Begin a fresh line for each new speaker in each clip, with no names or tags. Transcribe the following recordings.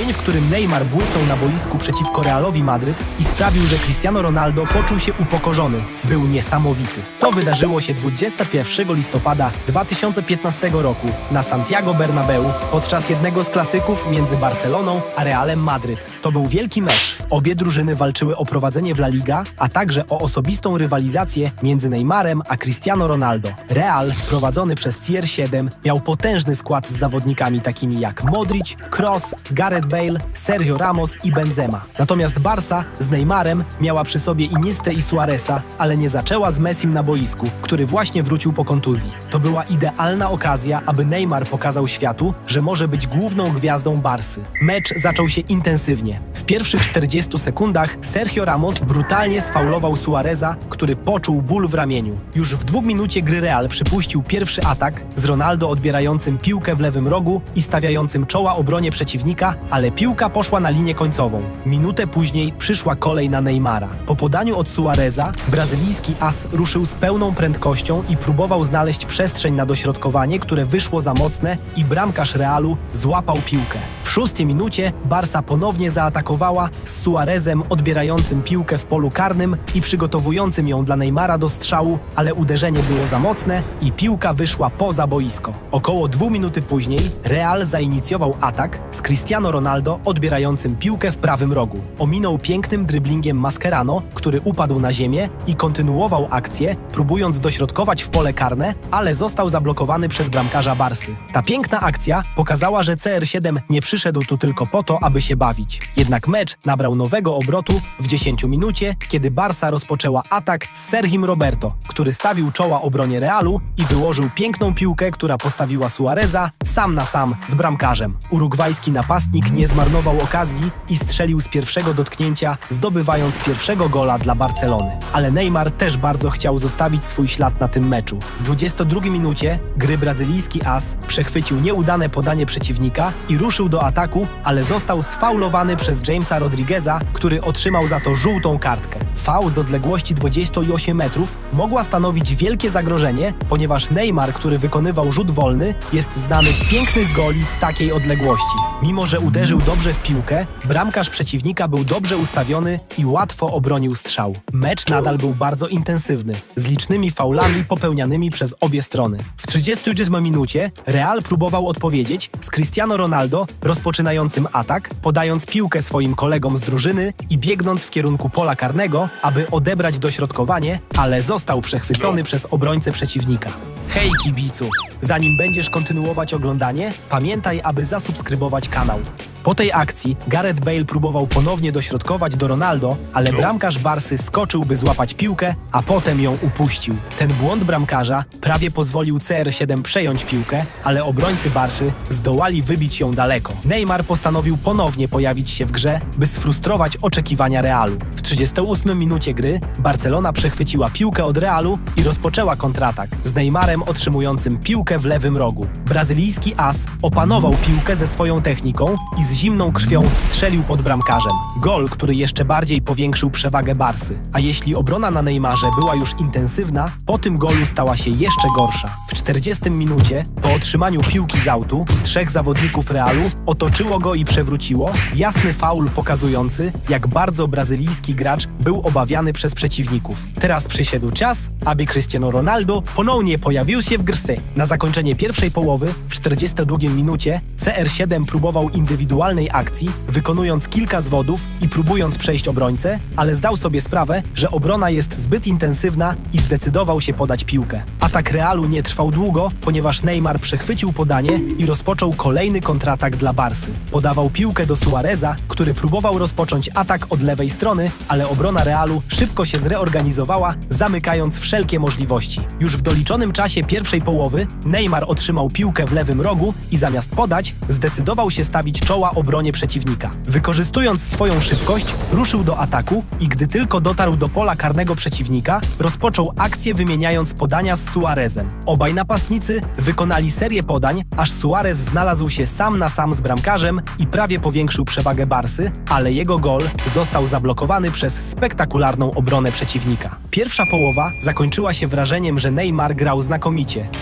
Dzień, w którym Neymar błysnął na boisku przeciwko Realowi Madryt i sprawił, że Cristiano Ronaldo poczuł się upokorzony, był niesamowity. To wydarzyło się 21 listopada 2015 roku na Santiago Bernabeu podczas jednego z klasyków między Barceloną a Realem Madryt. To był wielki mecz. Obie drużyny walczyły o prowadzenie w La Liga, a także o osobistą rywalizację między Neymarem a Cristiano Ronaldo. Real, prowadzony przez CR7, miał potężny skład z zawodnikami takimi jak Modric, Kroos, Gareth Bale, Sergio Ramos i Benzema. Natomiast Barca z Neymarem miała przy sobie Iniestę i Suareza, ale nie zaczęła z Messim na boisku, który właśnie wrócił po kontuzji. To była idealna okazja, aby Neymar pokazał światu, że może być główną gwiazdą Barsy. Mecz zaczął się intensywnie. W pierwszych 40 sekundach Sergio Ramos brutalnie sfaulował Suareza, który poczuł ból w ramieniu. Już w dwóch minucie gry Real przypuścił pierwszy atak z Ronaldo odbierającym piłkę w lewym rogu i stawiającym czoła obronie przeciwnika, ale piłka poszła na linię końcową. Minutę później przyszła kolej na Neymara. Po podaniu od Suareza brazylijski as ruszył z pełną prędkością i próbował znaleźć przestrzeń na dośrodkowanie, które wyszło za mocne i bramkarz Realu złapał piłkę. W szóstej minucie Barsa ponownie zaatakowała z Suarezem odbierającym piłkę w polu karnym i przygotowującym ją dla Neymara do strzału, ale uderzenie było za mocne i piłka wyszła poza boisko. Około dwóch minuty później Real zainicjował atak z Cristiano Ronaldo odbierającym piłkę w prawym rogu. Ominął pięknym dryblingiem Mascherano, który upadł na ziemię i kontynuował akcję, próbując dośrodkować w pole karne, ale został zablokowany przez bramkarza Barsy. Ta piękna akcja pokazała, że CR7 nie przyszedł tu tylko po to, aby się bawić. Jednak mecz nabrał nowego obrotu w 10 minucie, kiedy Barsa rozpoczęła atak z Sergim Roberto, który stawił czoła obronie Realu i wyłożył piękną piłkę, która postawiła Suareza sam na sam z bramkarzem. Urugwajski napastnik nie zmarnował okazji i strzelił z pierwszego dotknięcia, zdobywając pierwszego gola dla Barcelony. Ale Neymar też bardzo chciał zostawić swój ślad na tym meczu. W 22 minucie gry brazylijski as przechwycił nieudane podanie przeciwnika i ruszył do ataku, ale został sfaulowany przez Jamesa Rodrigueza, który otrzymał za to żółtą kartkę. Faul z odległości 28 metrów mogła stanowić wielkie zagrożenie, ponieważ Neymar, który wykonywał rzut wolny, jest znany z pięknych goli z takiej odległości. Mimo, że uderzył dobrze w piłkę, bramkarz przeciwnika był dobrze ustawiony i łatwo obronił strzał. Mecz nadal był bardzo intensywny, z licznymi faulami popełnianymi przez obie strony. W 38 minucie Real próbował odpowiedzieć z Cristiano Ronaldo rozpoczynającym atak, podając piłkę swoim kolegom z drużyny i biegnąc w kierunku pola karnego, aby odebrać dośrodkowanie, ale został przechwycony przez obrońcę przeciwnika. Hej kibicu! Zanim będziesz kontynuować oglądanie, pamiętaj, aby zasubskrybować kanał. Po tej akcji Gareth Bale próbował ponownie dośrodkować do Ronaldo, ale bramkarz Barsy skoczył, by złapać piłkę, a potem ją upuścił. Ten błąd bramkarza prawie pozwolił CR7 przejąć piłkę, ale obrońcy Barszy zdołali wybić ją daleko. Neymar postanowił ponownie pojawić się w grze, by sfrustrować oczekiwania Realu. W 38 minucie gry Barcelona przechwyciła piłkę od Realu i rozpoczęła kontratak z Neymarem otrzymującym piłkę w lewym rogu. Brazylijski as opanował piłkę ze swoją techniką i z zimną krwią strzelił pod bramkarzem. Gol, który jeszcze bardziej powiększył przewagę Barsy. A jeśli obrona na Neymarze była już intensywna, po tym golu stała się jeszcze gorsza. W 40 minucie, po otrzymaniu piłki z autu, trzech zawodników Realu otoczyło go i przewróciło, jasny faul pokazujący, jak bardzo brazylijski gracz był obawiany przez przeciwników. Teraz przyszedł czas, aby Cristiano Ronaldo ponownie pojawił się w grze. Na zakończenie pierwszej połowy, w 42 minucie, CR7 próbował indywidualnej akcji, wykonując kilka zwodów i próbując przejść obrońcę, ale zdał sobie sprawę, że obrona jest zbyt intensywna i zdecydował się podać piłkę. Atak Realu nie trwał długo, ponieważ Neymar przechwycił podanie i rozpoczął kolejny kontratak dla Barsy. Podawał piłkę do Suareza, który próbował rozpocząć atak od lewej strony, ale obrona Realu szybko się zreorganizowała, zamykając wszelkie możliwości. Już w doliczonym czasie pierwszej połowy Neymar otrzymał piłkę w lewym rogu i zamiast podać, zdecydował się stawić czoła obronie przeciwnika. Wykorzystując swoją szybkość, ruszył do ataku i gdy tylko dotarł do pola karnego przeciwnika, rozpoczął akcję wymieniając podania z Suarezem. Obaj napastnicy wykonali serię podań, aż Suarez znalazł się sam na sam z bramkarzem i prawie powiększył przewagę Barsy, ale jego gol został zablokowany przez spektakularną obronę przeciwnika. Pierwsza połowa zakończyła się wrażeniem, że Neymar grał znakomicie,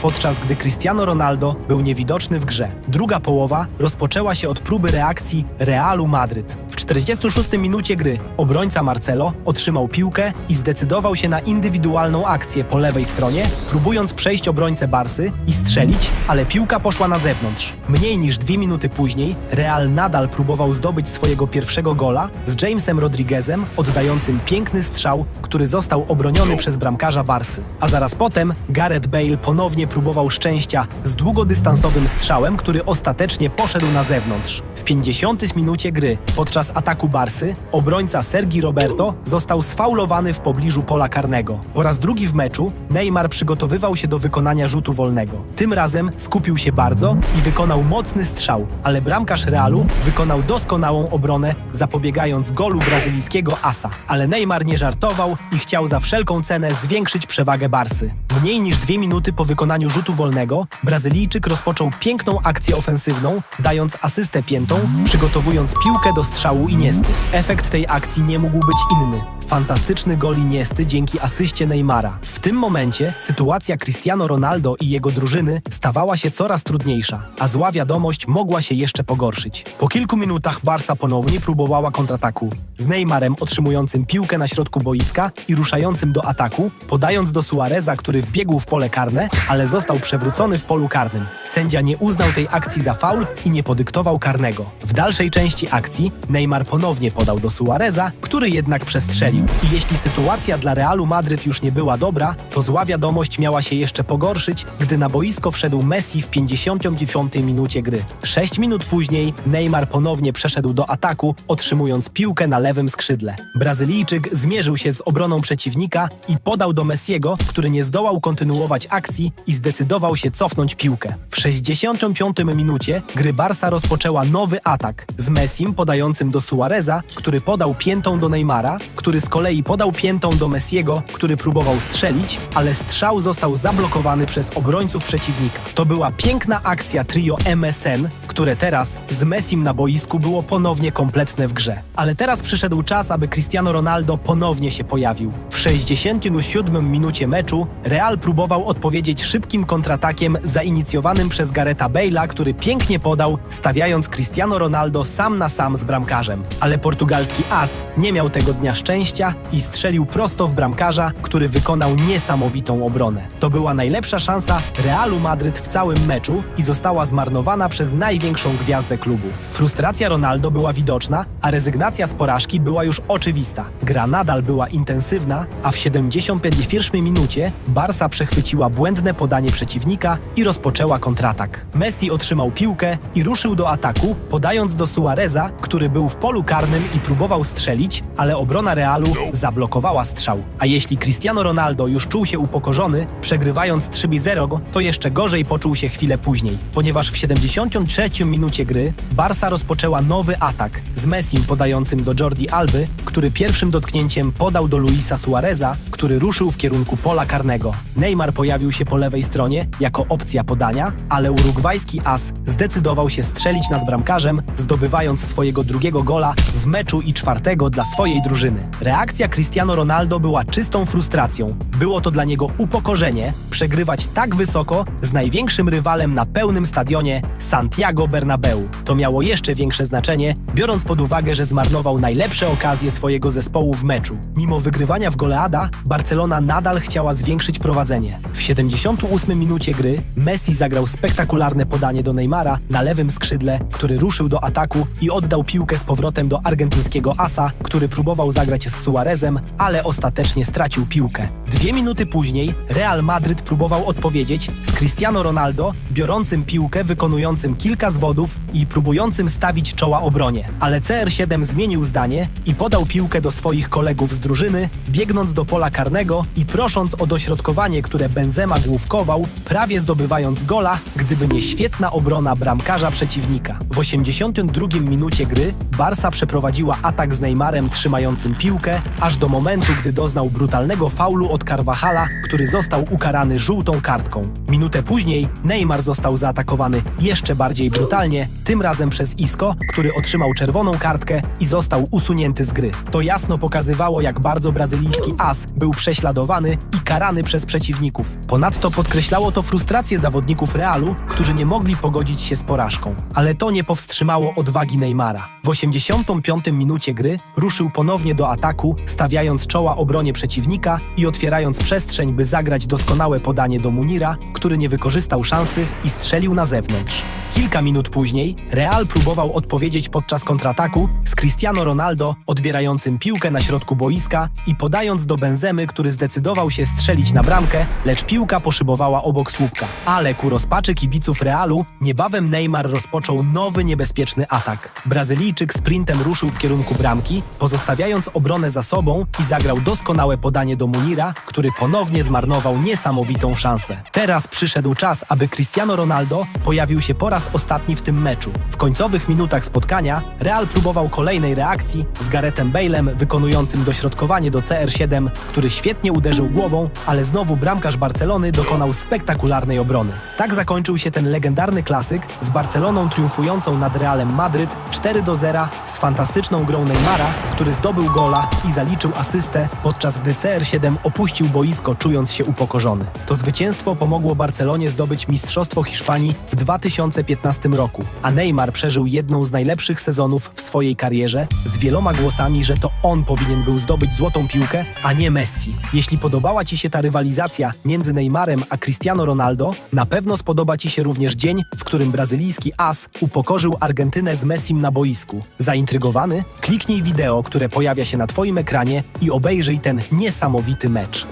podczas gdy Cristiano Ronaldo był niewidoczny w grze. Druga połowa rozpoczęła się od próby reakcji Realu Madryt. W 46 minucie gry obrońca Marcelo otrzymał piłkę i zdecydował się na indywidualną akcję po lewej stronie, próbując przejść obrońcę Barsy i strzelić, ale piłka poszła na zewnątrz. Mniej niż dwie minuty później Real nadal próbował zdobyć swojego pierwszego gola z Jamesem Rodriguezem oddającym piękny strzał, który został obroniony przez bramkarza Barsy. A zaraz potem Gareth Bale ponownie próbował szczęścia z długodystansowym strzałem, który ostatecznie poszedł na zewnątrz. W 50 minucie gry podczas ataku Barsy obrońca Sergi Roberto został sfaulowany w pobliżu pola karnego. Po raz drugi w meczu Neymar przygotowywał się do wykonania rzutu wolnego. Tym razem skupił się bardzo i wykonał mocny strzał, ale bramkarz Realu wykonał doskonałą obronę, zapobiegając golu brazylijskiego asa. Ale Neymar nie żartował i chciał za wszelką cenę zwiększyć przewagę Barsy. Mniej niż dwie minuty po wykonaniu rzutu wolnego Brazylijczyk rozpoczął piękną akcję ofensywną, dając asystę piętą, przygotowując piłkę do strzału Iniesty. Efekt tej akcji nie mógł być inny. Fantastyczny gol Iniesty dzięki asyście Neymara. W tym momencie sytuacja Cristiano Ronaldo i jego drużyny stawała się coraz trudniejsza, a zła wiadomość mogła się jeszcze pogorszyć. Po kilku minutach Barsa ponownie próbowała kontrataku, z Neymarem otrzymującym piłkę na środku boiska i ruszającym do ataku, podając do Suareza, który wbiegł w pole karne, ale został przewrócony w polu karnym. Sędzia nie uznał tej akcji za faul i nie podyktował karnego. W dalszej części akcji Neymar ponownie podał do Suareza, który jednak przestrzelił. I jeśli sytuacja dla Realu Madryt już nie była dobra, to zła wiadomość miała się jeszcze pogorszyć, gdy na boisko wszedł Messi w 59 minucie gry. 6 minut później Neymar ponownie przeszedł do ataku, otrzymując piłkę na lewym skrzydle. Brazylijczyk zmierzył się z obroną przeciwnika i podał do Messiego, który nie zdołał kontynuować akcji i zdecydował się cofnąć piłkę. W 65 minucie gry Barsa rozpoczęła nowy atak z Messim podającym do Suareza, który podał piętą do Neymara, który z kolei podał piętą do Messiego, który próbował strzelić, ale strzał został zablokowany przez obrońców przeciwnika. To była piękna akcja trio MSN, które teraz z Messim na boisku było ponownie kompletne w grze. Ale teraz przyszedł czas, aby Cristiano Ronaldo ponownie się pojawił. W 67 minucie meczu Real próbował odpowiedzieć szybkim kontratakiem zainicjowanym przez Gareta Bale'a, który pięknie podał, stawiając Cristiano Ronaldo sam na sam z bramkarzem. Ale portugalski as nie miał tego dnia szczęścia i strzelił prosto w bramkarza, który wykonał niesamowitą obronę. To była najlepsza szansa Realu Madryt w całym meczu i została zmarnowana przez największą gwiazdę klubu. Frustracja Ronaldo była widoczna, a rezygnacja z porażki była już oczywista. Gra nadal była intensywna, a w 71 minucie Barsa przechwyciła błędne podanie przeciwnika i rozpoczęła kontratak. Messi otrzymał piłkę i ruszył do ataku, podając do Suareza, który był w polu karnym i próbował strzelić, ale obrona Realu zablokowała strzał. A jeśli Cristiano Ronaldo już czuł się upokorzony, przegrywając 3-0, to jeszcze gorzej poczuł się chwilę później, ponieważ w 73 minucie gry Barsa rozpoczęła nowy atak z Messim podającym do Jordi Alby, który pierwszym dotknięciem podał do Luisa Suareza, który ruszył w kierunku pola karnego. Neymar pojawił się po lewej stronie jako opcja podania, ale urugwajski as zdecydował się strzelić nad bramkarzem, zdobywając swojego drugiego gola w meczu i czwartego dla swojej drużyny. Reakcja Cristiano Ronaldo była czystą frustracją. Było to dla niego upokorzenie przegrywać tak wysoko z największym rywalem na pełnym stadionie Santiago Bernabeu. To miało jeszcze większe znaczenie, biorąc pod uwagę, że zmarnował najlepsze okazje swojego zespołu w meczu. Mimo wygrywania w goleada, Barcelona nadal chciała zwiększyć prowadzenie. W 78 minucie gry Messi zagrał spektakularne podanie do Neymara na lewym skrzydle, który ruszył do ataku i oddał piłkę z powrotem do argentyńskiego asa, który próbował zagrać z Suarezem, ale ostatecznie stracił piłkę. Dwie minuty później Real Madryt próbował odpowiedzieć z Cristiano Ronaldo, biorącym piłkę, wykonującym kilka zwodów i próbującym stawić czoła obronie. Ale CR7 zmienił zdanie i podał piłkę do swoich kolegów z drużyny, biegnąc do pola karnego i prosząc o dośrodkowanie, które Benzema główkował, prawie zdobywając gola, gdyby nie świetna obrona bramkarza przeciwnika. W 82 minucie gry Barsa przeprowadziła atak z Neymarem trzymającym piłkę aż do momentu, gdy doznał brutalnego faulu od Carvajala, który został ukarany żółtą kartką. Minutę później Neymar został zaatakowany jeszcze bardziej brutalnie, tym razem przez Isco, który otrzymał czerwoną kartkę i został usunięty z gry. To jasno pokazywało, jak bardzo brazylijski as był prześladowany i karany przez przeciwników. Ponadto podkreślało to frustrację zawodników Realu, którzy nie mogli pogodzić się z porażką. Ale to nie powstrzymało odwagi Neymara. W 85 minucie gry ruszył ponownie do ataku, stawiając czoła obronie przeciwnika i otwierając przestrzeń, by zagrać doskonałe podanie do Munira, który nie wykorzystał szansy i strzelił na zewnątrz. Kilka minut później Real próbował odpowiedzieć podczas kontrataku z Cristiano Ronaldo odbierającym piłkę na środku boiska i podając do Benzemy, który zdecydował się strzelić na bramkę, lecz piłka poszybowała obok słupka. Ale ku rozpaczy kibiców Realu niebawem Neymar rozpoczął nowy niebezpieczny atak. Brazylijczyk sprintem ruszył w kierunku bramki, pozostawiając obronę za sobą i zagrał doskonałe podanie do Munira, który ponownie zmarnował niesamowitą szansę. Teraz przyszedł czas, aby Cristiano Ronaldo pojawił się po raz ostatni w tym meczu. W końcowych minutach spotkania Real próbował kolejnej reakcji z Garethem Bale'em wykonującym dośrodkowanie do CR7, który świetnie uderzył głową, ale znowu bramkarz Barcelony dokonał spektakularnej obrony. Tak zakończył się ten legendarny klasyk z Barceloną triumfującą nad Realem Madryt 4 do 0 z fantastyczną grą Neymara, który zdobył gola i zaliczył asystę, podczas gdy CR7 opuścił boisko czując się upokorzony. To zwycięstwo pomogło Barcelonie zdobyć Mistrzostwo Hiszpanii w 2015 roku, a Neymar przeżył jedną z najlepszych sezonów w swojej karierze z wieloma głosami, że to on powinien był zdobyć złotą piłkę, a nie Messi. Jeśli podobała Ci się ta rywalizacja między Neymarem a Cristiano Ronaldo, na pewno spodoba Ci się również dzień, w którym brazylijski as upokorzył Argentynę z Messim na boisku. Zaintrygowany? Kliknij wideo, które pojawia się na Twoim ekranie i obejrzyj ten niesamowity mecz.